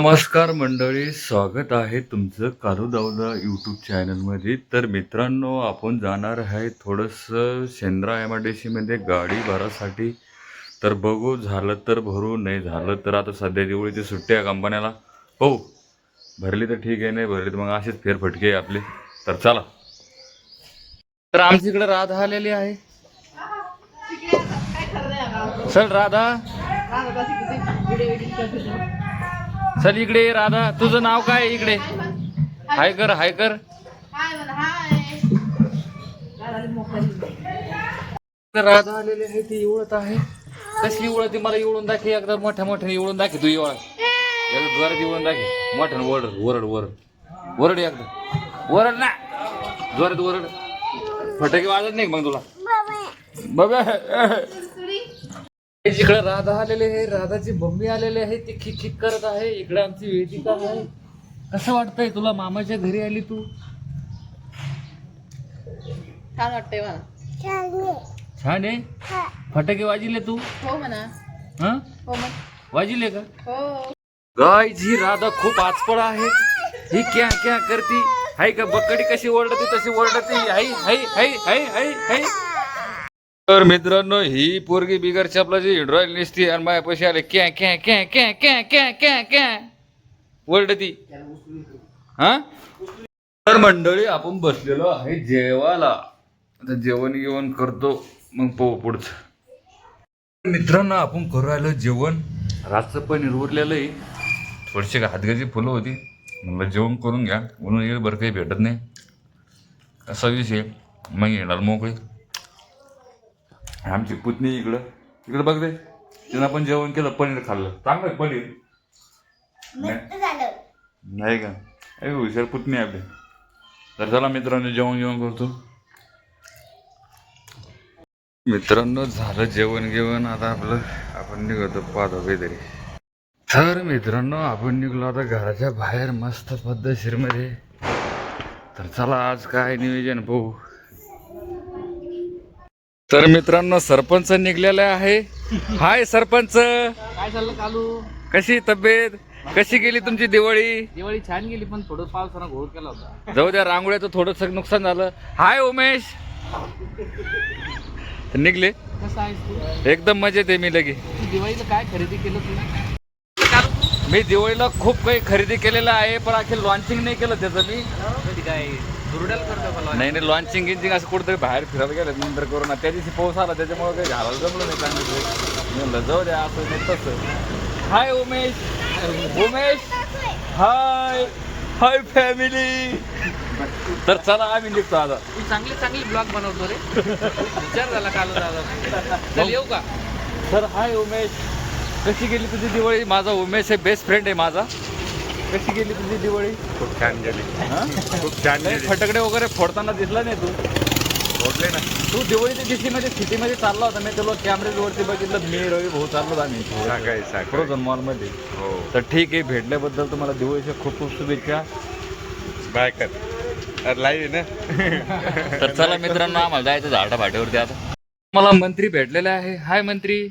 नमस्कार मंडळी स्वागत आहे तुमचं कालूदावदा यूट्यूब चॅनलमध्ये तर मित्रांनो आपण जाणार आहे थोडंसं शेंद्रा एम आय डी सीमध्ये गाडी भरासाठी. तर बघू झालं तर भरू नाही झालं तर आता सध्या दिवाळीची सुट्टी आहे कंपन्याला. हो भरली तर ठीक आहे नाही भरली तर मग असेच फेरफटके आपले. तर चला. तर आमच्या इकडे राधा आलेली आहे. चल राधा. चल इकडे राधा. तुझं नाव काय आहे इकडे? हाय कर हाय कर. राधा आलेली आहे ती इवळत आहे. कशी इवळत मला इवळून दाखव एकदा मोठ्या मोठ्याने इवळून दाखव तू इवळ एकदा जोरात इवळून मोठ्याने वरड वरड वरड. वरड एकदा. वरड ना. जोरात वरड. फटाके वाजत नाही मग तुला. बाबा इकडे राधा आलेले आहे राधाची मम्मी आलेले आहे ती खिक खिक करत आहे इकडे आमची वेदिका आहे. कसं वाटतंय तुला मामाच्या घरी आली तू? छान वाटतंय मला. छान आहे? फटाके वाजिले तू? हो म्हणा. हा? हो मग. वाजिले का? हो. गाय जी राधा खूप आचपळ आहे. ही क्या क्या करती? हाय का बकडी कशी ओरडते तशी ओरडते. हाय हाय हाय हाय हाय हाय. तर मित्रांनो ही पोरगी बिगर चपलाची हिंड्रॉयल निसती आणि माझ्या पैसे आले क्या क्या क्या क्या क्या क्या क्या क्या? ओरडती हा? तर मंडळी आपण बसलेलो आहे जेवायला. आता जेवण जेवण करतो मग पाहू पुढचं. मित्रांनो आपण करू राहिलो जेवण. रातचं पनीर उरलेलं आहे. थोडीशी हातगाची फुलं होती. म्हणलं जेवण करून घ्या. म्हणून येईल बरं काही भेटत नाही. असा विषय मग येणार मोकळी. आमची पुतणी इकडं. इकडं बघ दे तिनं आपण जेवण केलं पनीर खाल्लं. चांगलं पनीर. नाही. नाही का? अरे हुशार पुतणी आहे आपली. तर चला मित्रांनो जेवण जेवण करतो. मित्रांनो झालं जेवण जेवण आता आपलं आपण निघतो पाहतो काहीतरी. तर मित्रांनो आपण निघलो आता घराच्या बाहेर मस्त पद्धतशीरमध्ये. तर चला आज काय नियोजन पाहू. तर मित्रांनो सरपंच निघलेले आहे. हाय सरपंच. काय चाललं कालू? कशी तब्येत? कशी गेली तुमची दिवाळी? दिवाळी छान गेली पण थोडं पावसानं घोळ केला होता. जाऊ द्या रांगोळ्याचं थोडस नुकसान झालं. हाय उमेश. निघले. कसं आहेस तू? एकदम मजेत आहे मी लगे. तू दिवाळीला काय खरेदी केलं तू मी दिवाळीला खूप काही खरेदी केलेलं आहे पण अखेर लॉन्चिंग नाही केलं त्याचं मी. कधी काय? नाही नाही लॉन्चिंग गिंचिंग असं कुठेतरी बाहेर फिरायला गेलं नंतर करून त्या दिवशी पाऊस आला त्याच्यामुळे काही घालायला जमलं नाही चांगलं मी म्हणलं जाऊ द्या असं नाही तसं. Hi Umesh. Umesh. Hi. Hi family तर चला आम्ही निघतो आता. तू चांगले चांगले ब्लॉग बनवतो रे. विचार झाला कालू दादा. चल येऊ का? Sir hi Umesh. कशी गेली तुझी दिवाळी? माझा उमेश आहे बेस्ट फ्रेंड आहे माझा. कशी गेली तुझी दिवाळी? खूप छान गेली. हा? खूप छान नाही, गेली. फटाकडे वगैरे फोडताना दिसला नाही तू? फोडले ना. तू दिवाळीच्या दिवशीमध्ये सिटीमध्ये चालला होता. मी तुला कॅमेरेवरती बघितलं. मी रवी भाऊ चाललो होतो आम्ही. सकाळी सकाळी. फ्रोझन मॉलमध्ये हो. तर ठीक आहे भेटल्याबद्दल तुम्हाला दिवाळीच्या खूप खूप शुभेच्छा. बाय कर. अरे लाईव्ह ना? तर चला मित्रांनो आम्हाला जायचं झाडा भाट्यावरती आता. मला मंत्री भेटलेले आहे. हाय मंत्री.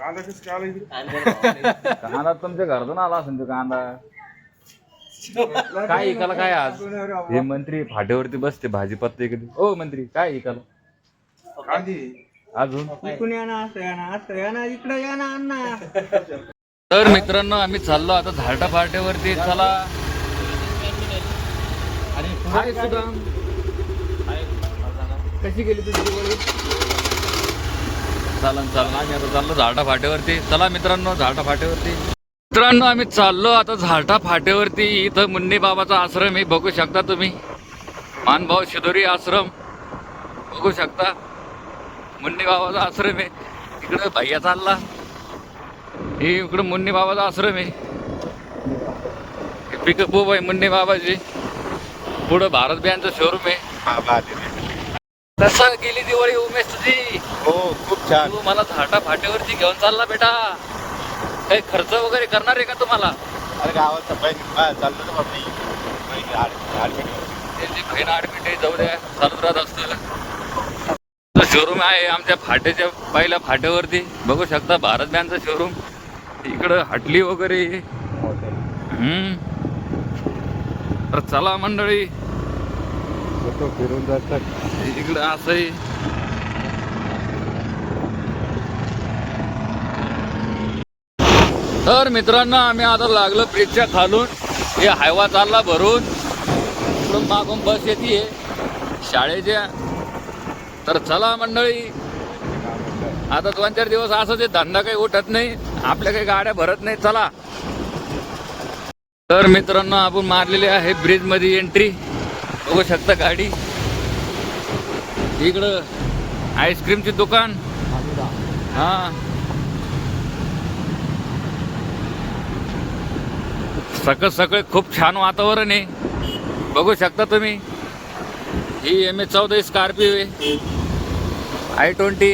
कांदा तुमच्या घरातून आला असेल तो कांदा. काय इकाला काय आज? हे मंत्री फाट्यावरती बसते भाजीपत्ता कधी. ओ मंत्री काय इकाला अजून? तर मित्रांनो आम्ही चाललो आता झाडा फाट्यावरती. चला. हाय सुदाम. कशी गेली तुझी दिवाळी चालन चालन. आम्ही आता चाललो झाडा फाट्यावरती. चला मित्रांनो झाडा फाट्यावरती. मित्रांनो आम्ही चाललो आता झाडा फाट्यावरती. इथं मुन्नी बाबाचा आश्रम आहे. बघू शकता तुम्ही. मानभाव शिदोरी आश्रम. बघू शकता. मुन्नी बाबाचा आश्रम आहे. इकडं भैया चालला. हे इकडं मुन्नी बाबाचा आश्रम आहे. पिकअप आहे मुन्नी बाबाची. पुढं भारत बँकचं शोरूम आहे. कसं गेली दिवाळी उमेश तुझी हो खूप छान. तू मला झाटा फाट्यावरती घेऊन चालला बेटा. काही खर्च वगैरे करणार आहे का तुम्हाला? अरे गावात बहीण बा चाललो ना बाबी. बहीण आड- आडमेडीवरती. त्यांची बहीण आडमिट आहे जाऊ द्या. चालत राहत असतं शोरूम आहे आमच्या फाट्याच्या पहिल्या फाट्यावरती. बघू शकता भारत बँकचं शोरूम इकडं हटली वगैरे. हम्म. तर चला मंडळी. फोटो फिरून जातात. इकडं असंही. तर मित्रांनो आम्ही आता लागलो ब्रिजच्या खालून. हे हायवा चालला भरून. इकडून मागून बस येते शाळेच्या तर चला मंडळी. आता दोन चार दिवस असं ते धंदा काही उठत नाही. आपल्या काही गाड्या भरत नाही. चला. तर मित्रांनो आपण मारलेली आहे ब्रिजमध्ये एंट्री बघू शकता गाडी. इकडं आईस्क्रीमची दुकान. हा. सकाळ सकाळी खूप छान वातावरण आहे. बघू शकता तुम्ही. ही एम एच चौदा स्कॉर्पिओ आहे. आय ट्वेंटी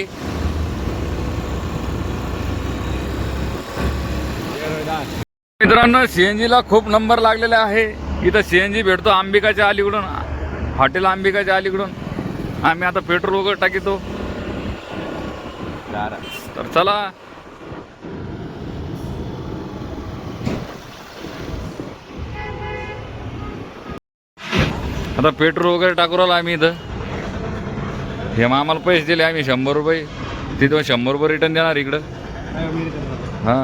मित्रांनो सीएनजी ला खूप नंबर लागलेला आहे. इथं सीएनजी भेटतो अंबिकाच्या अलीकडून. हॉटेल अंबिकाच्या अलीकडून. आम्ही आता पेट्रोल वगैरे टाकीतो. तर चला आता पेट्रोल वगैरे टाकू राहिलो आम्ही इथं. हे मग आम्हाला पैसे दिले आम्ही शंभर रुपये. तिथं शंभर रुपये रिटर्न देणार इकडं. हां.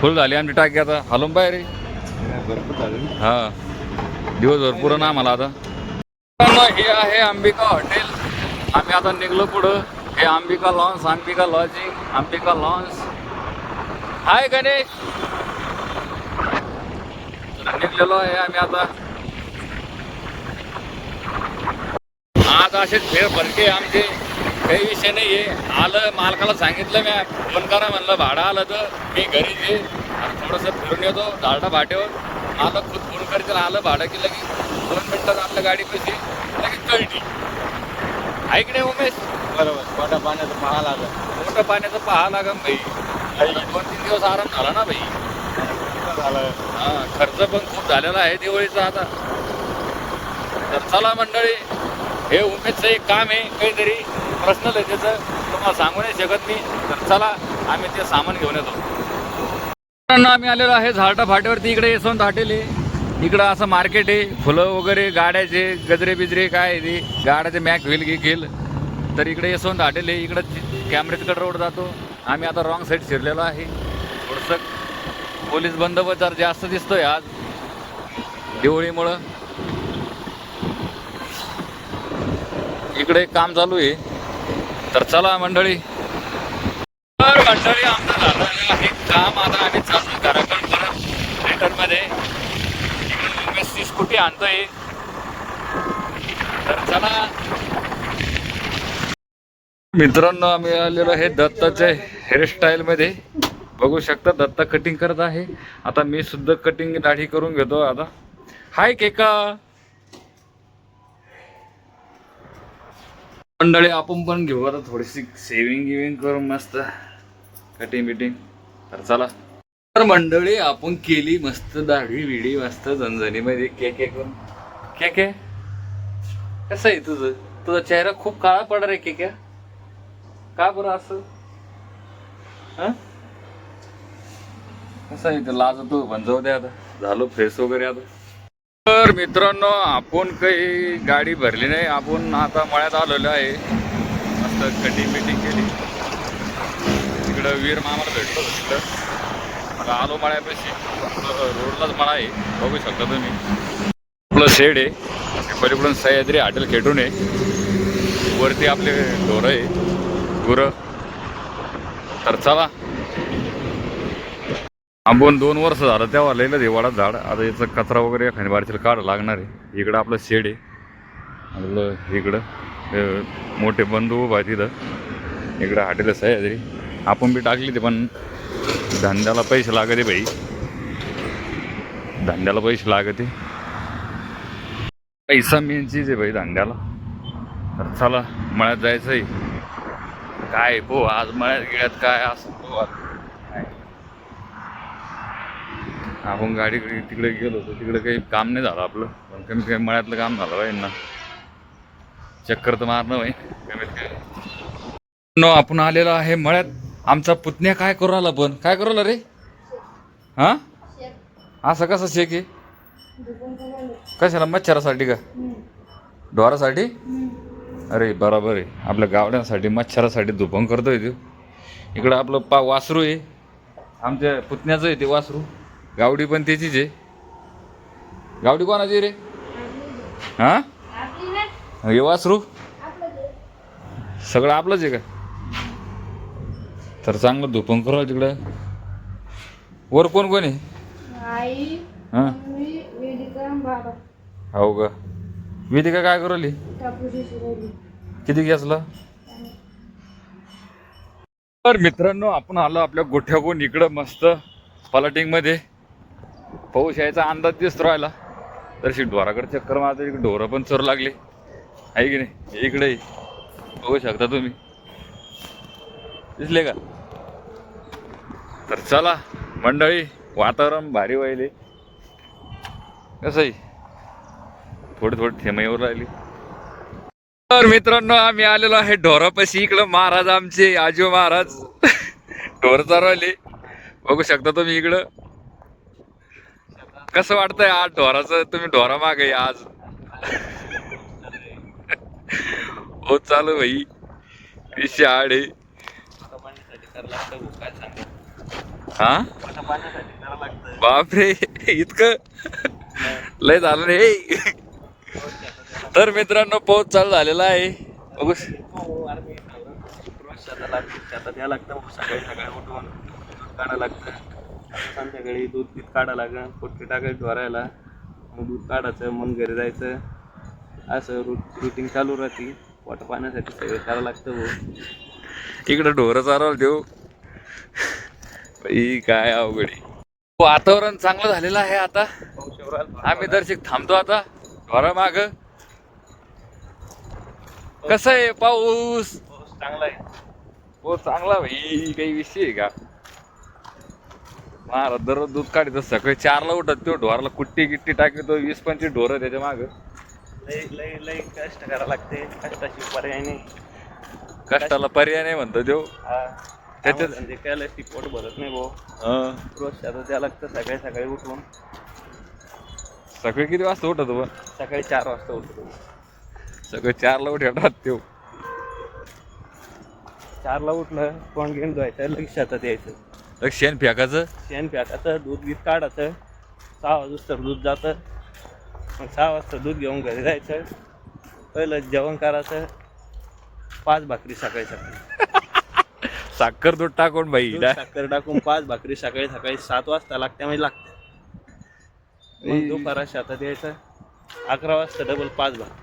फुल झाली आमची टाकी आता. हलून पाय रे. हा. दिवस भरपूर ना आम्हाला आता. मग हे आहे अंबिका हॉटेल. आम्ही आता निघलो पुढं. हे Ambika lawns Ambika lodging Ambika lawns. Hi Ganesh. निघलेलो आहे आम्ही आता. आज असेच फेर फरके आमचे. काही विषय नाही आहे आलं मालकाला सांगितलं मी फोन करा म्हणलं भाडं आलं तर मी घरी ये आणि थोडंसं फिरून येतो झाडा भाट्यावर. मालक खुद फोन करतील आलं भाडं की लगे दोन मिनिटात आपल्या गाडी पैसे लगेच कळली. ऐक नाही उमेश? बरोबर. पोटा पाण्याचं महाल आलं मोठं पाण्याचं पाहा लागन भाई दोन तीन दिवस आराम झाला ना भाई झालं. हा खर्च पण खूप झालेला आहे दिवाळीचा आता. तर चला मंडळी हे उमेदचं एक काम आहे काहीतरी प्रश्न आहे त्याचं तुम्हाला सांगू नाही शकत मी. तर चला आम्ही ते सामान घेऊन येतो. मित्रांनो, आम्ही आलेलो आहे झाडा फाट्यावरती. इकडे यशवंत हॉटेल आहे. इकडं असं मार्केट आहे. फुलं वगैरे गाड्याचे गजरे बिजरे काय आहे ते. गाड्याचे मॅक व्हील घे घेईल. तर इकडे यशवंत हॉटेल आहे. इकडं कॅमेरेकडे रोड जातो. आम्ही आता रॉंग साईड शिरलेलो आहे. थोडंसं पोलीस बंदोबस्त जर जास्त दिसतोय आज. दिवाळीमुळं. इकडे काम चालू आहे. तर चला मंडळी. तर मंडळी आमचं झालं आहे. काम आता आम्ही चालू घराकडे परत रिटर्नमध्ये ती स्कूटी आणतोय. तर चला. मित्रांनो आम्ही आलेलो आहे दत्ताच्या हेअरस्टाईल मध्ये. बघू शकता दत्ता कटिंग करत आहे. आता मी सुद्धा कटिंग दाढी करून घेतो आता. हाय केका मंडळी आपण पण घेऊ. आता थोडीशी सेविंग गिविंग करून मस्त कटिंग बिटिंग. तर चला. तर मंडळी आपण केली मस्त दाढी विडी मस्त झणझणीमध्ये के के करून के के कसं आहे तुझं? तुझा चेहरा खूप काळा पडणार आहे के क्या का बरं असं? कसं आहे? ते लाज तू पण जाऊ दे आता. झालो फ्रेश वगैरे आता. तर मित्रांनो आपण काही गाडी भरली नाही. आपण आता मळ्यात आलेलो आहे. मस्त कटिंग मिटिंग केली. तिकडं वीर मामाला भेटलो तिकडं. मला आलो मळ्यापाशी. आपलं रोडलाच मळा आहे. बघू शकता तुम्ही. आपलं शेड आहे. पलीकडून सह्याद्री हॉटेल खेटून आहे. वरती आपले ढोरं आहे. गुरं. तर चला. आंबून दोन वर्ष झालं तेव्हा लिहिलं देवाडात झाड. आता याचा कचरा वगैरे एखादी बारशीला काढ लागणार आहे. इकडं आपलं शेड आहे. आपलं इकडं मोठे बंधू उभा आहे तिथं इकडं हॉटेल सह्याद्री. आपण बी टाकली ते पण धंद्याला पैसे लागते भाई धंद्याला पैसे लागते. पैसा मेन चीज आहे भाई धंद्याला. तर चला मळ्यात जायचं आहे काय पो आज मळ्यात गिळ्यात काय? असं पो आता. काय आपण गाडी तिकडे गेलो होतो तिकडे काही काम नाही झालं आपलं. पण कमीत कमी मळ्यातलं काम झालं पाहिजे ना चक्कर तर मारणं बाई कमीत कमी. आपण आलेलो आहे मळ्यात. आमचा पुतण्या काय करू आला पण? काय करू राहिला रे? हा? असं कसं शेक आहे? कशाला? मच्छरासाठी का? ढोरासाठी अरे बरोबर आहे. आपल्या गावड्यांसाठी मच्छरासाठी धुपण करतोय तो. इकडं आपलं पा वासरू आहे. आमच्या पुतण्याचं आहे ते वासरू. गावडी पण त्याचीच आहे. गावडी कोणाची रे? हा? हे वासरू? सगळं आपलंच आहे का? तर चांगलं धुपण करू तिकडं. वर कोण कोण आहे? हा? हो का? वेदिका काय करू किती घेतलं? तर मित्रांनो आपण आलो आपल्या गोठ्याकडून इकडं मस्त पलाटिंगमध्ये पाऊस यायचा अंदाज दिसतो राहिला. तशी ढोराकडे चक्कर मारतो इकडे ढोरं पण चोर लागले. आहे की नाही? इकडे बघू शकता तुम्ही. दिसले का? तर चला मंडळी वातावरण भारी व्हायले. कसं आहे? थोडी थोडी थेमा राहिली. तर मित्रांनो आम्ही आलेलो आहे ढोरापाशी. इकडं महाराज आमचे आजो महाराज. ढोर चालवले बघू शकता तुम्ही इकडं. कसं वाटतंय आज ढोराचं? तुम्ही ढोरा मागे आज. हो चालू भाई. विषय आड आहे. हा? बापरे इतकं? लय झालं रे. तर मित्रांनो पाऊस चालू झालेला आहे. बघू हो, लागतं सकाळी सकाळी उठून लागतं. संध्याकाळी दूध बीत काढायला लागतं पोटकी टाकायची भरायला मग दूध काढायचं मग घरी जायचं. असं रुटीन चालू राहते. पोट पाण्यासाठी सगळं करावं लागतं भाऊ. इकडं ढोरं चालवलं देऊ. बाई काय अवघड आहे. वातावरण चांगलं झालेलं आहे आता. आम्ही दर्शक थांबतो आता ढोरा माग. कसं आहे पाऊस? पाऊस चांगला आहे. हो चांगला भाई काही विषय आहे का? महाराज दररोज दूध काढतो सकाळी चारला उठत तो ढोराला कुट्टी गिट्टी टाकतो वीस पंचवीस ढोरं त्याच्या माग. लय लय लय कष्ट करावं लागते. कष्टाची पर्याय नाही. कष्टाला पर्याय नाही म्हणतो हा. त्याच्यात- म्हणजे काय ती पोट भरत नाही भाऊ. हं. रोज शेतात द्यावं लागतं सकाळी सकाळी उठून. सकाळी किती वाजता उठतो पण सकाळी चार वाजता उठतो. सकाळी चारला उठतात तो. चारला उठलं तोंड घेऊन धुवायचं लगेच शेतात यायचं. लक्ष शेण फेकायचं? शेण फेकायचं दूध गीत काढायचं. सहा वाजता दूध जातं. मग सहा वाजता दूध घेऊन घरी जायचं. पहिलं जेवण करायचं. पाच भाकरी सकाळी सकाळी. साखर दूध टाकून दूध साखर टाकून पाच भाकरी सकाळी सकाळी सात वाजता लागते म्हणजे लागते. मग दुपारा शेतात यायचं. अकरा वाजता डबल पाच भाकरी.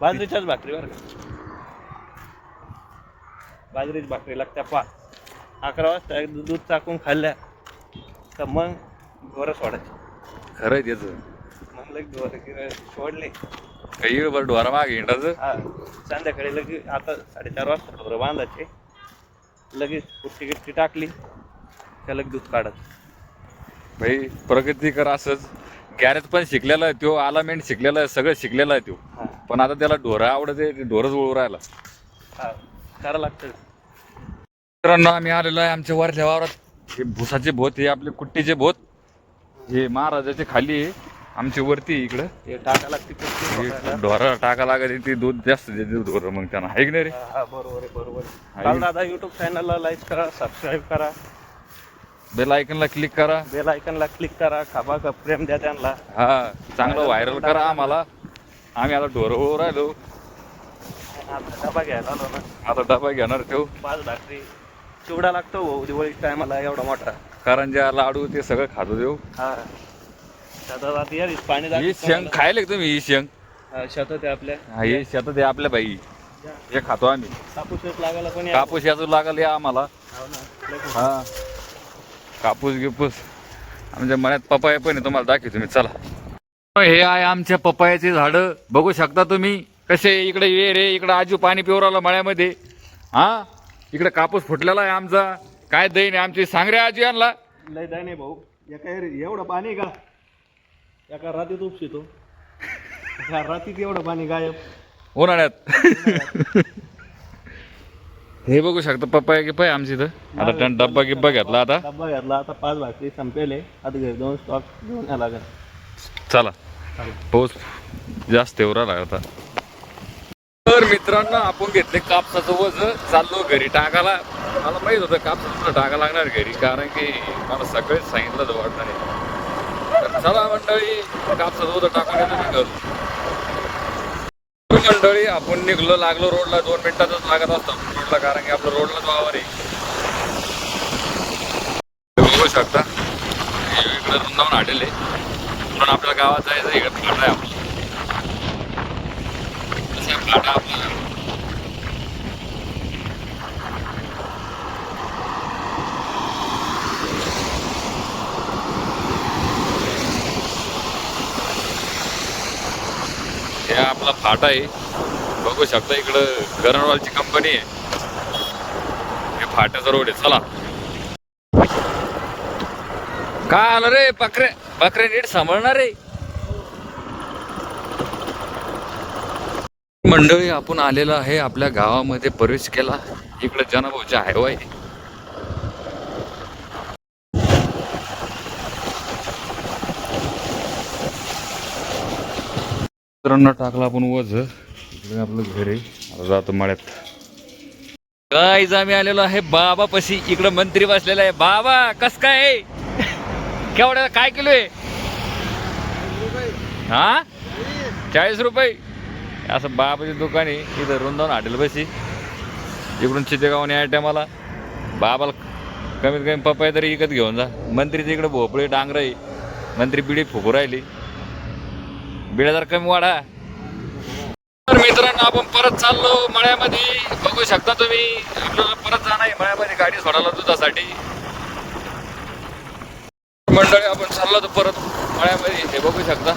बाजरीच्याच भाकरी बरं का. बाजरीची भाकरी लागत्या पाच. अकरा वाजता एक दूध टाकून खाल्ल्या तर मग ढोरं सोडायची. खरं आहे त्याचं मग ढोरं गिरं सोडले. काही बरं ढोरा मागे हिंडाचं हा संध्याकाळी लगेच आता साडेचार वाजता ढोरं बांधायचे. लगेच पुट्टी गिट्टी टाकली त्या लगेच दूध काढत भाई प्रगती कर असंच. गॅरेज पण शिकलेला आहे तो आलामेंट शिकलेला आहे सगळं शिकलेला आहे तो हा. पण आता त्याला ढोरा आवडते ते ढोरच वळू राहिला. हा करावं लागतं. मित्रांनो आम्ही आलेलो आहे आमच्या वरल्या वावरात. हे भुसाचे भोत हे आपले कुट्टीचे भोत. हे महाराजाचे खाली आहे. आमच्या वरती आहे इकडं. ते टाका लागते हे पकडायला. ढोरा टाका लागत ते दूध जास्त देते ढोरं मग त्यांना. आहे की नाही रे? हा, हा बरोबर आहे बरोबर आहे. दादा युट्यूब चॅनलला लाईक करा सबस्क्राईब करा. बेल आयकनला क्लिक करा. बेल आयकनला क्लिक करा खाबा का प्रेम द्या त्यांना. हा चांगलं व्हायरल करा आम्हाला. आम्ही आता ढोरं राहिलो. आता डबा घ्यायला आलो ना. आता डबा घेणार ठेव. पाच भाकरी. चिवडा लागतो भाऊ दिवाळी टायमाला एवढा मोठा. करंजा लाडू ते सगळं खातो देऊ हा. शेतात आता यारीच पाणी ही शेंग. खायला का तुम्ही ही शेंग? हा, शेतात आहे आपल्या. हा, हे शेतात आहे आपल्या बाई. हे खातो आम्ही. कापूस लागायला पण या. कापूस याचं लागल या आम्हाला. हो ना. हा. कापूस गिपूस. आमच्या मण्यात पपाया पण आहे तुम्हाला दाखवतो तुम्ही चला. हे आहे आमच्या पपायाचे झाडं. बघू शकता तुम्ही. कसे इकडे ये रे इकडे आजू पाणी पिवराला मळ्यामध्ये. हा? इकडे कापूस फुटलेला आहे आमचा. काय दैन आहे आमची सांग रे आजी आणला लय दाय नाही भाऊ. एका एरी- एवढं पाणी का? एका रातीत उपशितो. एका रातीत एवढं पाणी गायब. उन्हाळ्यात. हे बघू शकता पप्पा की पाय आमची इथं? आता त्यानं डब्बा गिब्बा घेतला आता. डब्बा घेतला. आता पाच भाकरी संपेले. आता घरी जाऊन स्टॉक घेऊन या लागेल. चला. पाऊस जास्त एवढा आता. तर मित्रांनो आपण घेतले कापसाचं वज चाललो घरी. टाकाला मला माहीत होतं कापसाचं टाका लागणार घरी कारण की मला सगळेच सांगितलं तर वाटणार. तर चला मंडळी कापसाचं वज टाकून येतो मी मंडळी आपण निघलो लागलो रोडला. दोन मिनिटातच लागत असतो रोडला कारण की आपलं रोडलाच वावर आहे. बघू शकता. इकडे रुंदावून हॉटेल आहे. म्हणून आपल्या गावात जायचं इकडे आहे आपलं हे आपला फाटा आहे. बघू शकता इकडं गरणवालची कंपनी आहे. हे फाट्याचा रोड आहे. चला. काय आलं रे? बकरे बकरे नीट सांभाळणार रे मंडळी आपण आलेलो आहे आपल्या गावामध्ये प्रवेश केला. इकडे जनभाऊच्या हायवा मित्रांना टाकला आपण वज. इकडे आपलं घर आहे. जातो मळ्यात. काय आम्ही आलेलो आहे बाबा पशी इकडं मंत्री बसलेला आहे. बाबा कस काय? आहे? केवढ्या काय किलो आहे? हा? चाळीस रुपये. असं बाबाचे दुकान आहे. इथं रुंदावून हॉटेल बसी इकडून चितेगावने या टायमाला बाबाला कमीत कमी पप्पा तरी इकत घेऊन जा. मंत्रीचं इकडे भोपळे डांगर आहे. मंत्री बिडी फुकू राहिली. बिड्या जर कमी वाढा. तर मित्रांनो आपण परत चाललो मळ्यामध्ये. बघू शकता तुम्ही आपल्याला परत जाणार आहे. मळ्यामध्ये गाडी सोडायला दुधासाठी. मंडळी आपण चाललो तर परत मळ्यामध्ये. हे बघू शकता.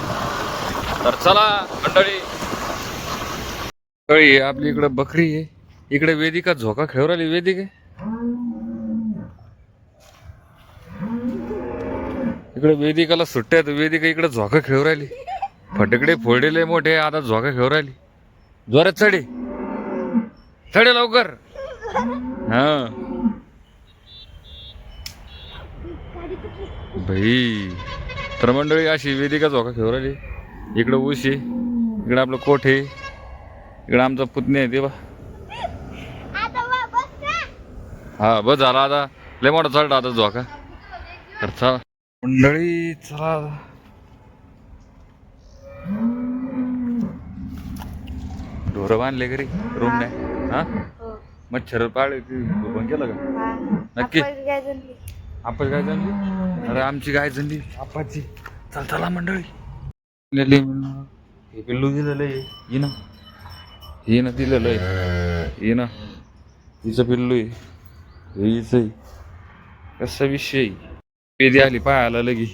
तर चला मंडळी. मंडळी आपली इकडं बकरी आहे. इकडे वेदिका झोका खेळू राहिली वेदिक. इकडे वेदिकाला सुट्ट्या वेदिका इकडे झोका खेळू राहिली. फटकडे फोडलेले मोठे आता झोका खेळू राहिली. जोरात चढे. चढे लवकर. हा. भाई तर मंडळी अशी वेदिका झोका खेळू राहिली. इकडं ऊस आहे इकडं आपलं कोठ. आहे इकडं आमचा पुतणे आहे ते बा. हा बस झाला आता. लय मोठा चढला आता झोका तर चला. मंडळी चला. ढोरं बांधले घरी रूम नाही हा? मच्छर पाळ बंद केलं का? नक्की. आपण काय झाली अरे आमची गाय झाली आपाची. चल चला मंडळी. हे पिल्लू दिलेलं आहे. ना. हे ना दिलेलं आहे. ना हिचं पिल्लू आहे. हिचं कसा विषय पेदी आली पायाला लगी.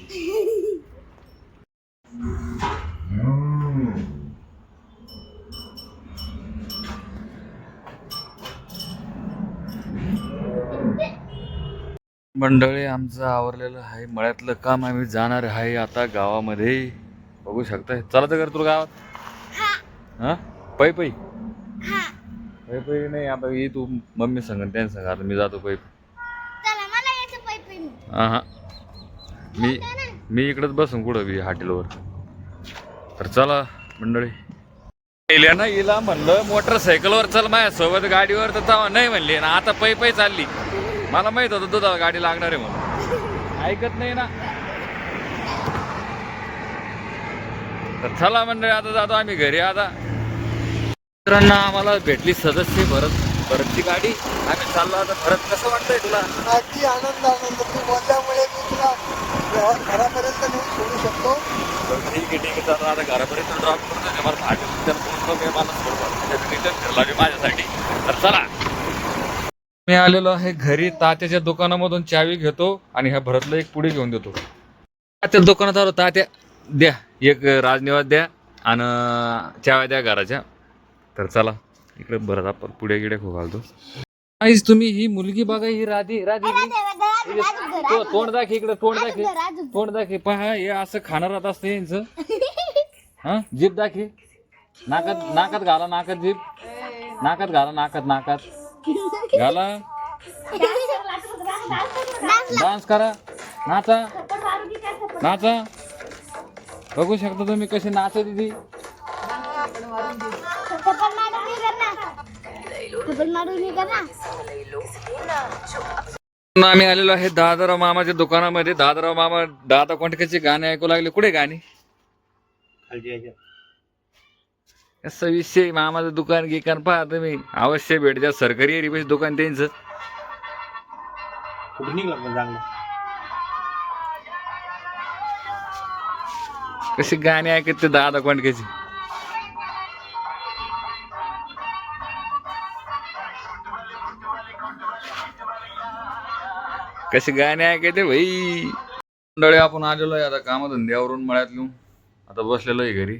मंडळी आमचं आवरलेलं आहे. मळ्यातलं काम आम्ही जाणार आहे आता गावामध्ये. बघू शकताय. चला तर कर तुला गावात. हा? पै पै. पै पै नाही आता ये तू मम्मी सांग त्यांनी सांग. आता मी जातो पै हा हा. मी मी इकडंच बसून कुठं बी हॉटेलवर. तर चला मंडळी. गेल्या ना हिला म्हणलं मोटरसायकलवर चल माझ्या सोबत गाडीवर. तर तेव्हा नाही म्हणली. ना आता पै पै चालली. मला माहीत होतं दुधाला गाडी लागणार आहे म्हणून. ऐकत नाही ना. तर चला मंडळी आता जातो आम्ही घरी. आता मित्रांनो आम्हाला भेटली सदस्य भरत भरतची गाडी. आम्ही चाललो आता भरत. कसं वाटतंय तुला? अगदी आनंद आनंद. तू बोलल्यामुळे मी तुला घ- घरापर्यंत नेऊन सोडू शकतो. ठीक आहे ठीक आहे. चला आता घरापर्यंत ड्रॉप करतो ते मला भाजी फोन मी मला सोडवा रिटर्न फिरला मी माझ्यासाठी. तर चला. मी आलेलो आहे घरी. तात्याच्या दुकानामधून चावी घेतो आणि ह्या भरतला एक पुढे घेऊन देतो. तात्या दुकानात आलो. तात्या द्या. एक राजनिवास द्या आणि चाव्या द्या घराच्या. तर चला इकडे भरत आपण पुढे गिडे खो घालतो. आईस तुम्ही ही मुलगी बघा ही राधी राधी. तो- तोंड दाखव इकडे तोंड दाखव. तोंड दाखव. पहा हे असं खाणार राहत असतं यांचं. हा जीप दाखव. नाकात नाकात घाला नाकात जीप नाकात घाला नाकात नाकात. घाला. डान्स करा. नाचा. नाचा. बघू शकता तुम्ही कशी नाचत ती आम्ही आलेलो आहे दादराव मामाच्या दुकानामध्ये. दादराव मामा दादा कोणत्याचे गाणे ऐकू लागले. कुठे गाणे? विषय मामाचं दुकान गिकान पहा तुम्ही अवश्य भेट द्या. सरकारी एरिया दुकान त्यांचं. कशी गाणी ऐकत ते दादा कोंडक्याची कशी गाणे ऐकते भाई? मंडळी आपण आलेलो आहे आता कामधंद्यावरून मळ्यात येऊन आता बसलेलो आहे घरी.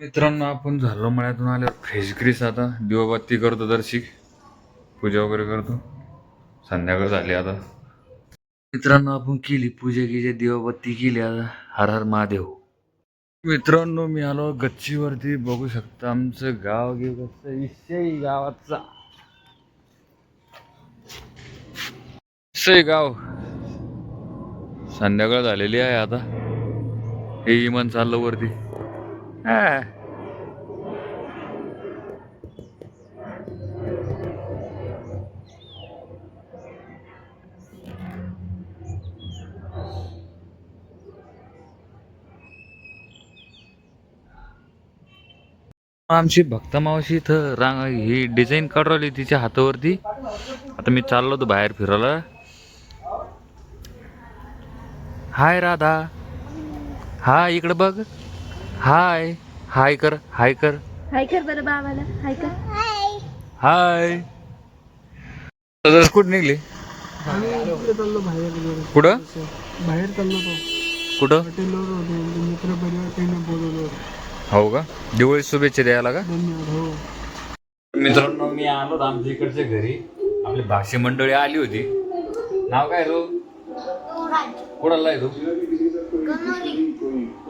मित्रांनो आपण झालो मळ्यातून आल्यावर फ्रेश ग्रीस आता. दिवाबत्ती करतो दर्शिक. पूजा वगैरे करतो. संध्याकाळ झाली आता. मित्रांनो आपण केली पूजा जे दिवाबत्ती केली आता. हर हर महादेव. मित्रांनो मी आलो गच्चीवरती. बघू शकता आमचं गाव गे कसं विषय गावाचा विषय गाव संध्याकाळ झालेली आहे आता. हे इमान चाललं वरती. आमची भक्त मावशी इथं रांग ही डिझाईन काढून राहिली तिच्या हातावरती. आता मी चाललो होतो बाहेर फिरायला. हाय राधा. हाय इकडे बघ. हाय. हाय कर हाय कर. हाय कर बरं बाबाला. हाय कर. हाय. सदस्य कुठं निघले. कुठं? बाहेर चाललो तो. कुठं? हॉटेलवर होते. मित्र परिवार त्यांना बोलवलं हो का? दिवाळी शुभेच्छा द्यायला का? धन्यवाद हो. मित्रांनो मी आलो आमच्या इकडच्या घरी. आपली भाषी मंडळी आली होती. नाव काय तू कुणाला आहे तू?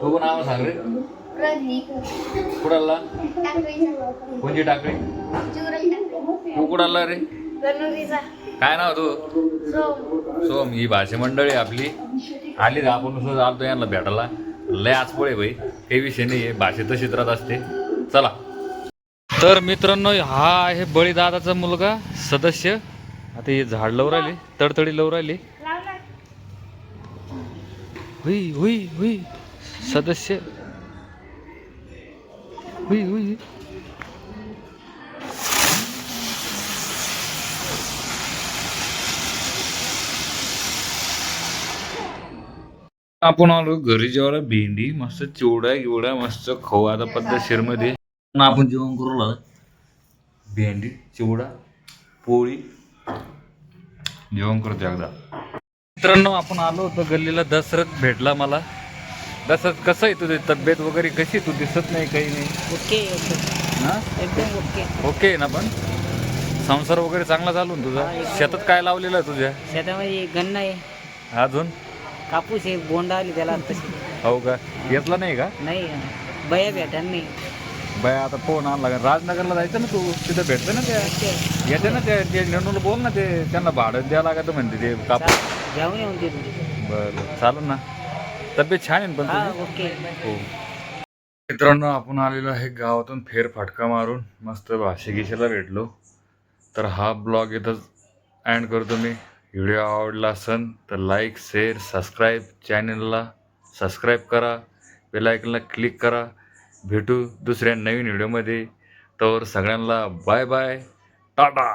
तू नाव सांग रे. कुणाला? कोणची टाकळी? तू कुणाला रे? काय नाव तू? सोम. ही भाषी मंडळी आपली. आली रे आपण सुद्धा आलतो यांना भेटायला. लय आज पळे भाई. काही विषय नाही आहे. भाषा तशीच राहत असते. चला. तर मित्रांनो हा आहे बळीदादाचा मुलगा सदस्य. आता हे झाड लावून राहिले तडतडी लावून राहिले. हुई हुई हुई। सदस्य। हुई हुई। आपण आलो घरी जेवायला भेंडी मस्त चिवडा गिवडा मस्त खाऊ. आता पद्धतशीरमध्ये आपण जेवण करू लागलो. भेंडी चिवडा पोळी. जेवण करतो एकदा. मित्रांनो आपण आलो होतो गल्लीला. दसरथ भेटला मला. दसरथ कसं आहे तुझी तब्येत वगैरे? कशी तू? दिसत नाही काही नाही. ओके एकदम ओके. ओके ना पण? संसार वगैरे चांगला चालू ना तुझा? हा. शेतात काय लावलेलं आहे तुझ्या? शेतामध्ये गन्न आहे. अजून? कापूस आहे बोंड आली त्याला तशी हो का? घेतला नाही का? नाही. बया भेटा नाही. बाय आता फोन आणला का? राजनगरला जायचं ना तू? तिथं भेटतं ना त्या? येते ना ते ते नेणूला बोल ना ते. त्यांना भाडं द्यावं लागत म्हणते ते कापूस. घेऊन येऊन ते तुम्ही बरं चालेल ना. तब्येत छान आहे ना पण हा तुझी? ओके. हो. मित्रांनो आपण आलेलो आहे गावातून फेर फटका मारून. मस्त भाषे गिशेला भेटलो. तर हा ब्लॉग इथंच एंड करतो मी. व्हिडिओ आवडला असेल तर लाईक शेअर सबस्क्राईब चॅनलला सबस्क्राईब करा. बेलायकनला क्लिक करा. भेटू दुसऱ्या नवीन व्हिडिओमध्ये. तर सगळ्यांना बाय बाय टाटा!